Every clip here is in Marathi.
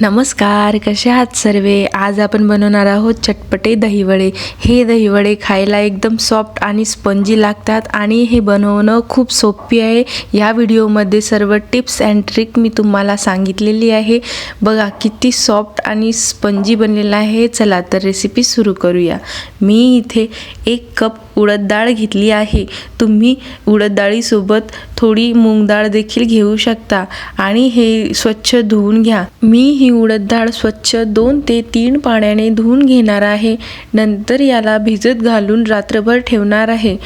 नमस्कार कसे आहात सर्वे? आज आपण बनवणार आहोत चटपटे दहीवडे. हे दहीवडे खायला एकदम सॉफ्ट आणि स्पंजी लागतात आणि हे बनवणं खूप सोपी आहे. या व्हिडिओमध्ये सर्व टिप्स अँड ट्रिक मी तुम्हाला सांगितलेली आहे. बघा किती सॉफ्ट आणि स्पंजी बनलेला आहे. चला तर रेसिपी सुरू करूया. मी इथे एक कप उडद डाळ घेतली आहे. तुम्ही उडद डाळीसोबत थोडी मूग डाळ देखील घेऊ शकता आणि हे स्वच्छ धुवून घ्या. मी ही उडद डाळ स्वच्छ दोन ते तीन पाण्याने धुवून घेणार आहे. नंतर याला भिजत घालून रात्रभर ठेवणार आहे.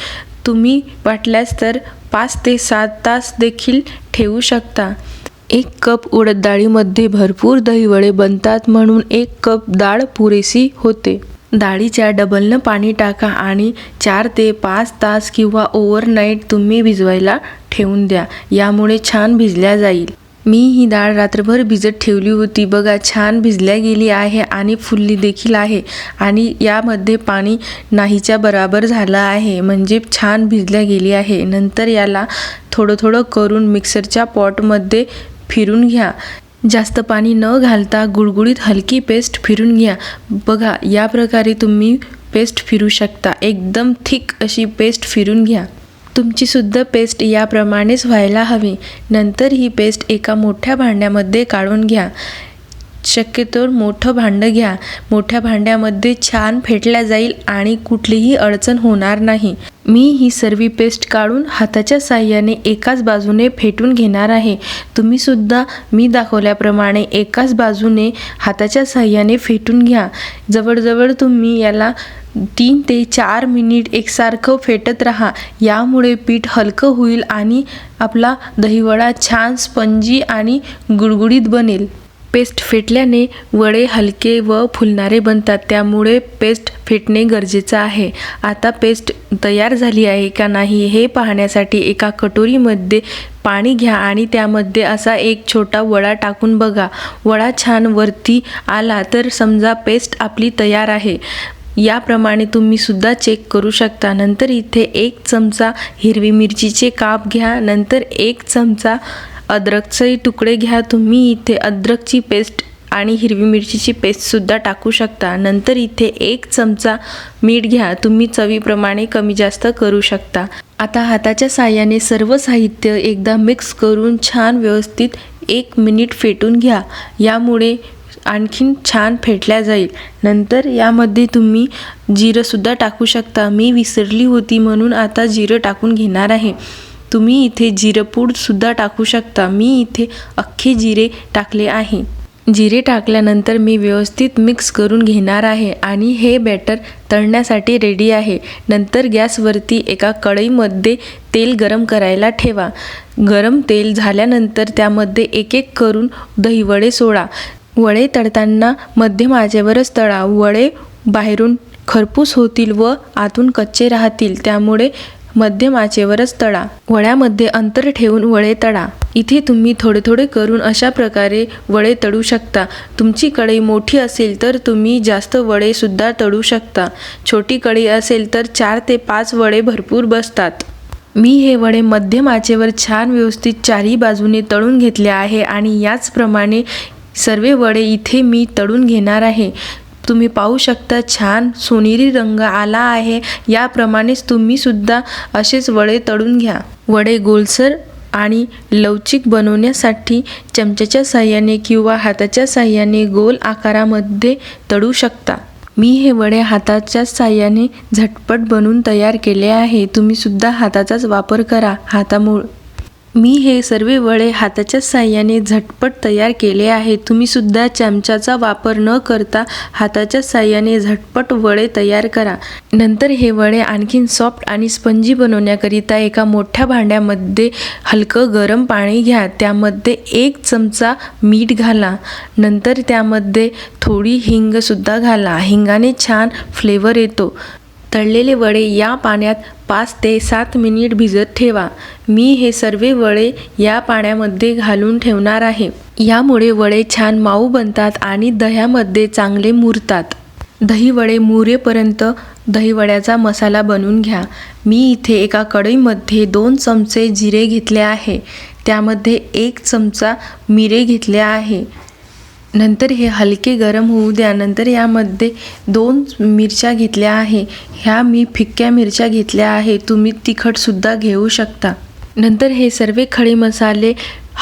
तुम्ही वाटल्यास तर पाच ते सात तास देखील ठेवू शकता. एक कप उडद डाळीमध्ये भरपूर दहीवडे बनतात म्हणून एक कप डाळ पुरेशी होते. डाळीच्या डबलनं पाणी टाका आणि चार ते पाच तास किंवा ओव्हरनाईट तुम्ही भिजवायला ठेवून द्या. यामुळे छान भिजल्या जाईल. मी ही डाळ रात्रभर भिजत ठेवली होती. बघा छान भिजल्या गेली आहे आणि फुलली देखील आहे आणि यामध्ये पाणी नाहीच्या बराबर झालं आहे. म्हणजे छान भिजल्या गेली आहे. नंतर याला थोडं थोडं करून मिक्सरच्या पॉटमध्ये फिरून घ्या. जास्त पाणी न घालता गुळगुळीत हलकी पेस्ट फिरून घ्या. बघा या प्रकारे तुम्ही पेस्ट फिरू शकता. एकदम थिक अशी पेस्ट फिरून घ्या. तुमची सुद्धा पेस्ट याप्रमाणेच व्हायला हवी. नंतर ही पेस्ट एका मोठ्या भांड्यामध्ये काढून घ्या. शक्यतो मोठं भांडं घ्या. मोठ्या भांड्यामध्ये छान फेटल्या जाईल आणि कुठलीही अडचण होणार नाही. मी ही सर्व पेस्ट काढून हाताच्या साह्याने एकाच बाजूने फेटून घेणार आहे. तुम्हीसुद्धा मी दाखवल्याप्रमाणे एकाच बाजूने हाताच्या साह्याने फेटून घ्या. जवळजवळ तुम्ही याला तीन ते चार मिनिट एकसारखं फेटत राहा. यामुळे पीठ हलकं होईल आणि आपला दहीवडा छान स्पंजी आणि गुळगुळीत बनेल. पेस्ट फेटल्याने वडे हलके व फुलणारे बनतात. त्यामुळे पेस्ट फेटणे गरजेचं आहे. आता पेस्ट तयार झाली आहे का नाही हे पाहण्यासाठी एका कटोरीमध्ये पाणी घ्या आणि त्यामध्ये असा एक छोटा वडा टाकून बघा. वडा छान वरती आला तर समजा पेस्ट आपली तयार आहे. याप्रमाणे तुम्ही सुद्धा चेक करू शकता. नंतर इथे एक चमचा हिरवी मिरचीचे काप घ्या. नंतर एक चमचा अद्रकचे तुकडे घ्या. तुम्ही इथे अद्रकची पेस्ट आणि हिरवी मिरचीची पेस्टसुद्धा टाकू शकता. नंतर इथे एक चमचा मीठ घ्या. तुम्ही चवीप्रमाणे कमी जास्त करू शकता. आता हाताच्या साह्याने सर्व साहित्य एकदा मिक्स करून छान व्यवस्थित एक मिनिट फेटून घ्या. यामुळे आणखीन छान फेटल्या जाईल. नंतर यामध्ये तुम्ही जिरंसुद्धा टाकू शकता. मी विसरली होती म्हणून आता जिरं टाकून घेणार आहे. तुम्ही इथे जिरंपूडसुद्धा टाकू शकता. मी इथे अख्खे जिरे टाकले आहे. जिरे टाकल्यानंतर मी व्यवस्थित मिक्स करून घेणार आहे आणि हे बॅटर तळण्यासाठी रेडी आहे. नंतर गॅसवरती एका कढईमध्ये तेल गरम करायला ठेवा. गरम तेल झाल्यानंतर त्यामध्ये एक एक करून दहीवडे सोडा. वडे तळताना मध्यम आचेवरच तळा वडे बाहेरून खरपूस होतील व आतून कच्चे राहतील त्यामुळे मध्यम आचेवरच तळा. वड्यामध्ये अंतर ठेवून वडे तळा. इथे तुम्ही थोडे थोडे करून अशा प्रकारे वडे तळू शकता. तुमची कढई मोठी असेल तर तुम्ही जास्त वडेसुद्धा तळू शकता. छोटी कढई असेल तर चार ते पाच वडे भरपूर बसतात. मी हे वडे मध्यम आचेवर छान व्यवस्थित चारही बाजूने तळून घेतले आहे आणि याचप्रमाणे सर्व वडे इथे मी तळून घेणार आहे. तुम्ही पाहू शकता छान सोनेरी रंग आला आहे. याप्रमाणेच तुम्हीसुद्धा असेच वडे तळून घ्या. वडे गोलसर आणि लवचिक बनवण्यासाठी चमच्याच्या साह्याने किंवा हाताच्या साह्याने गोल आकारामध्ये तळू शकता. मी हे वडे हाताच्या साह्याने झटपट बनवून तयार केले आहे. तुम्हीसुद्धा हाताचाच वापर करा. हातामुळे मी हे सर्व वडे हाताच्या साह्याने झटपट तयार केले आहे. तुम्हीसुद्धा चमचाचा चमच्याचा वापर न करता हाताच्या साह्याने झटपट वडे तयार करा. नंतर हे वडे आणखीन सॉफ्ट आणि स्पंजी बनवण्याकरिता एका मोठ्या भांड्यामध्ये हलकं गरम पाणी घ्या. त्यामध्ये एक चमचा मीठ घाला. नंतर त्यामध्ये थोडी हिंगसुद्धा घाला. हिंगाने छान फ्लेवर येतो. तळलेले वडे या पाण्यात पाच ते सात मिनिट भिजत ठेवा. मी हे सर्व वडे या पाण्यामध्ये घालून ठेवणार आहे. यामुळे वडे छान माऊ बनतात आणि दह्यामध्ये चांगले मुरतात. दहीवडे मुरेपर्यंत दहीवड्याचा मसाला बनवून घ्या. मी इथे एका कढईमध्ये दोन चमचे जिरे घेतले आहे. त्यामध्ये एक चमचा मिरे घेतले आहे. नंतर हे हलके गरम होऊ द्या. नंतर यामध्ये दोन मिरच्या घेतल्या आहे. ह्या मी फिक्क्या मिरच्या घेतल्या आहे. तुम्ही तिखटसुद्धा घेऊ शकता. नंतर हे सर्व खडे मसाले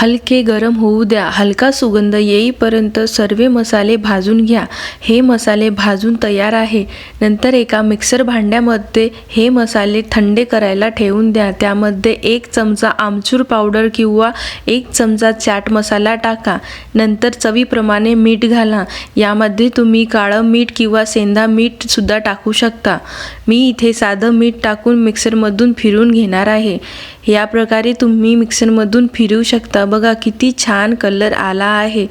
हलके गरम होऊ द्या. हलका सुगंध येईपर्यंत सर्व मसाले भाजून घ्या. हे मसाले भाजून तयार आहे. नंतर एका मिक्सर भांड्यामध्ये हे मसाले थंडे करायला ठेवून द्या. त्यामध्ये एक चमचा आमचूर पावडर किंवा एक चमचा चाट मसाला टाका. नंतर चवीप्रमाणे मीठ घाला. यामध्ये तुम्ही काळं मीठ किंवा सेंधा मीठसुद्धा टाकू शकता. मी इथे साधं मीठ टाकून मिक्सरमधून फिरून घेणार आहे. या प्रकारे तुम्ही मिक्सरमधून फिरवू शकता. बघा किती छान कलर आला आहे.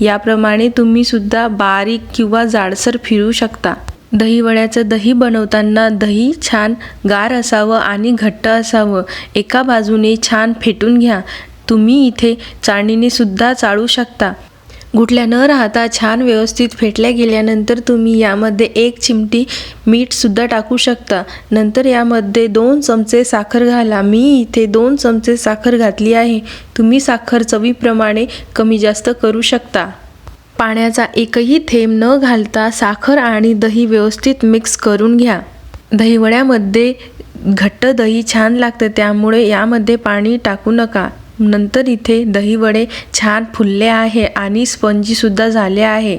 याप्रमाणे तुम्ही सुद्धा बारीक किंवा जाडसर फिरवू शकता. दहीवड्याचं दही बनवताना दही छान गार असावं आणि घट्ट असावं. एका बाजूने छान फेटून घ्या. तुम्ही इथे चाळणीने सुद्धा चाळू शकता. गुठल्या न राहता छान व्यवस्थित फेटल्या गेल्यानंतर तुम्ही यामध्ये एक चिमटी मीठसुद्धा टाकू शकता. नंतर यामध्ये दोन चमचे साखर घाला. मी इथे दोन चमचे साखर घातली आहे. तुम्ही साखर चवीप्रमाणे कमी जास्त करू शकता. पाण्याचा एकही थेंब न घालता साखर आणि दही व्यवस्थित मिक्स करून घ्या. दहीवड्यामध्ये घट्ट दही छान लागतं. त्यामुळे यामध्ये पाणी टाकू नका. नंतर इथे दहीवडे छान फुलले आहे आणि स्पंजीसुद्धा झाले आहे.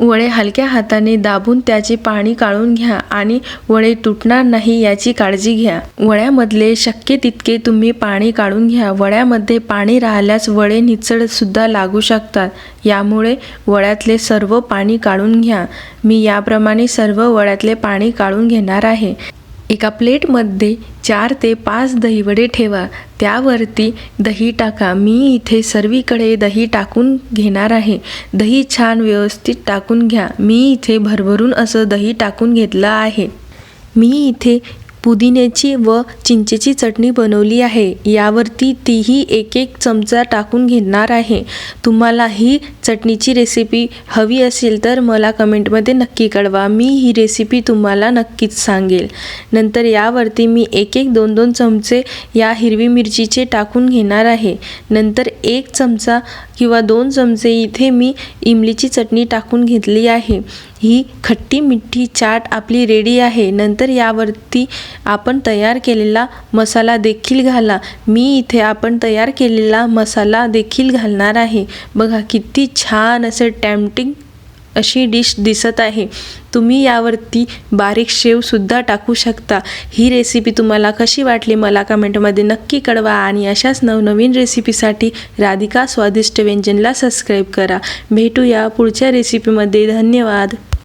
वडे हलक्या हाताने दाबून त्याचे पाणी काढून घ्या आणि वडे तुटणार नाही याची काळजी घ्या. वड्यामधले शक्य तितके तुम्ही पाणी काढून घ्या. वड्यामध्ये पाणी राहिल्यास वडे निचळसुद्धा लागू शकतात. यामुळे वड्यातले सर्व पाणी काढून घ्या. मी याप्रमाणे सर्व वड्यातले पाणी काढून घेणार आहे. एका प्लेटमध्ये चार ते पाच दहीवडे ठेवा. त्यावरती दही टाका. मी इथे सर्वीकडे दही टाकून घेणार आहे. दही छान व्यवस्थित टाकून घ्या. मी इथे भरभरून असं दही टाकून घेतलं आहे. मी इथे पुदिन्याची व चिंचेची चटणी बनवली आहे. यावरती तीही एक एक चमचा टाकून घेणार आहे. तुम्हाला ही चटणीची रेसिपी हवी असेल तर मला कमेंटमध्ये नक्की कळवा. मी ही रेसिपी तुम्हाला नक्कीच सांगेल. नंतर यावरती मी एक एक दोन दोन चमचे या हिरवी मिरचीचे टाकून घेणार आहे. नंतर एक चमचा किंवा दोन चमचे इथे मी इमलीची चटणी टाकून घेतली आहे. ही खट्टी मिठी चाट आपली रेडी आहे. नंतर यावरती आपण तयार केलेला मसाला देखील घाला. मी इथे आपण तयार केलेला मसाला देखील घालणार आहे. बघा किती छान असं टॅम्पटिंग अशी डिश दिसत आहे. तुम्ही यावरती बारीक शेवसुद्धा टाकू शकता. ही रेसिपी तुम्हाला कशी वाटली मला कमेंटमध्ये नक्की कळवा आणि अशाच नवनवीन रेसिपीसाठी राधिका स्वादिष्ट व्यंजनला सबस्क्राईब करा. भेटूया पुढच्या रेसिपीमध्ये धन्यवाद.